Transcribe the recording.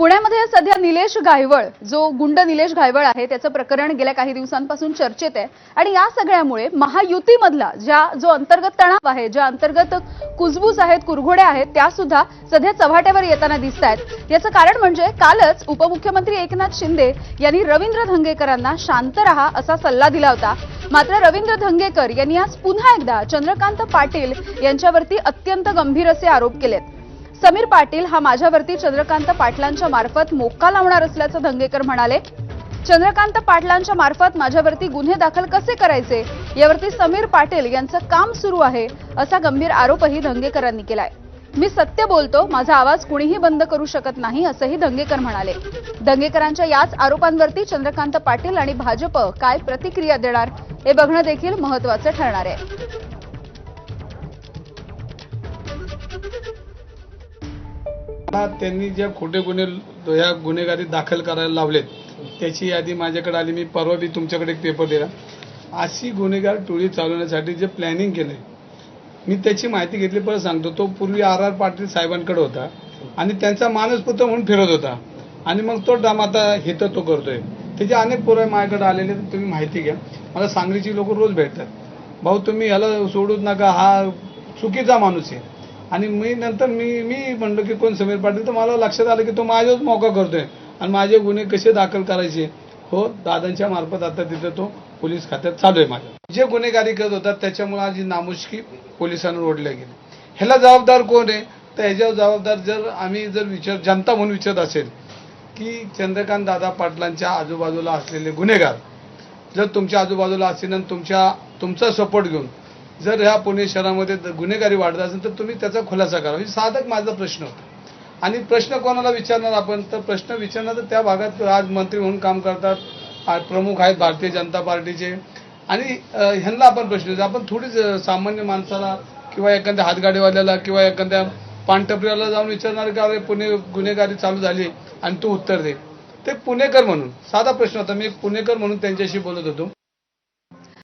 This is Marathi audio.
पुण्यामध्ये सध्या निलेश गायवळ जो गुंड निलेश गायवळ आहे त्याचं प्रकरण गेल्या काही दिवसांपासून चर्चेत आहे. आणि या सगळ्यामुळे महायुतीमधला ज्या जो अंतर्गत तणाव आहे ज्या अंतर्गत कुजबूज आहेत कुरघोड्या आहेत त्या सुद्धा सध्या चव्हाट्यावर येताना दिसत आहेत. याचं कारण म्हणजे कालच उपमुख्यमंत्री एकनाथ शिंदे यांनी रवींद्र धंगेकरांना शांत रहा असा सल्ला दिला होता. मात्र रवींद्र धंगेकर यांनी आज पुन्हा एकदा चंद्रकांत पाटील यांच्यावरती अत्यंत गंभीर असे आरोप केलेत. समीर पाटील हा माझ्यावरती चंद्रकांत पाटलांच्या मार्फत मोक्का लावणार असल्याचं धंगेकर म्हणाले. चंद्रकांत पाटलांच्या मार्फत माझ्यावरती गुन्हे दाखल कसे करायचे? यावरती समीर पाटील यांचं काम सुरू आहे असा गंभीर आरोपही धंगेकरांनी केलाय. मी सत्य बोलतो माझा आवाज कुणीही बंद करू शकत नाही असंही दंगेकर म्हणाले. दंगेकरांच्या याच आरोपांवरती चंद्रकांत पाटील आणि भाजप काय प्रतिक्रिया देणार हे बघणं देखील महत्वाचं ठरणार आहे. त्यांनी ज्या खोटे गुन्हे ह्या गुन्हेगारी दाखल करायला लावलेत त्याची यादी माझ्याकडे आली. मी परवा बी तुमच्याकडे एक पेपर दिला. अशी गुन्हेगार टोळी चालवण्यासाठी जे प्लॅनिंग केले मी त्याची माहिती घेतली परत सांगतो. तो पूर्वी आर आर पाटील साहेबांकडे होता आणि त्यांचा मानसपुत्र म्हणून फिरत होता. आणि मग तो डाम आता हित तो करतोय. त्याचे अनेक पुरावे माझ्याकडे आलेले तुम्ही माहिती घ्या. मला सांगलीची लोक रोज भेटतात. भाऊ तुम्ही ह्याला सोडूच नका. हा चुकीचा माणूस आहे. आणि मी नंतर मी मी म्हणलो की कोण समीर पाटील? तर मला लक्षात आलं की तो माझ्याच मौका करतोय. आणि माझे गुन्हे कसे दाखल करायचे? हो दादांच्या मार्फत आता तिथे तो पोलीस खात्यात चालू आहे माझ्या. जे गुन्हेगारी करत होतात त्याच्यामुळे आज नामुष्की पोलिसांवर ओढल्या गेली ह्याला जबाबदार कोण आहे? तर ह्याच्यावर जबाबदार जर आम्ही जर विचार जनता म्हणून विचारत असेल की चंद्रकांत दादा पाटलांच्या आजूबाजूला असलेले गुन्हेगार जर तुमच्या आजूबाजूला असतील आणि तुमच्या तुमचा सपोर्ट घेऊन जर ह्या पुणे शहरामध्ये गुन्हेगारी वाढत असेल तर तुम्ही त्याचा खुलासा करा. म्हणजे साधक माझा प्रश्न होता. आणि प्रश्न कोणाला विचारणार आपण? तर प्रश्न विचारणार तर त्या भागात आज मंत्री म्हणून काम करतात. प्रमुख आहेत भारतीय जनता पार्टीचे. आणि ह्यांना आपण प्रश्न आपण थोडीच सामान्य माणसाला किंवा एखाद्या हातगाडीवाल्याला किंवा एखाद्या पानटपऱ्याला जाऊन विचारणार का अरे पुणे गुन्हेगारी चालू झाली आणि तू उत्तर दे. ते पुणेकर म्हणून. साधा प्रश्न होता. मी एक पुणेकर म्हणून त्यांच्याशी बोलत होतो.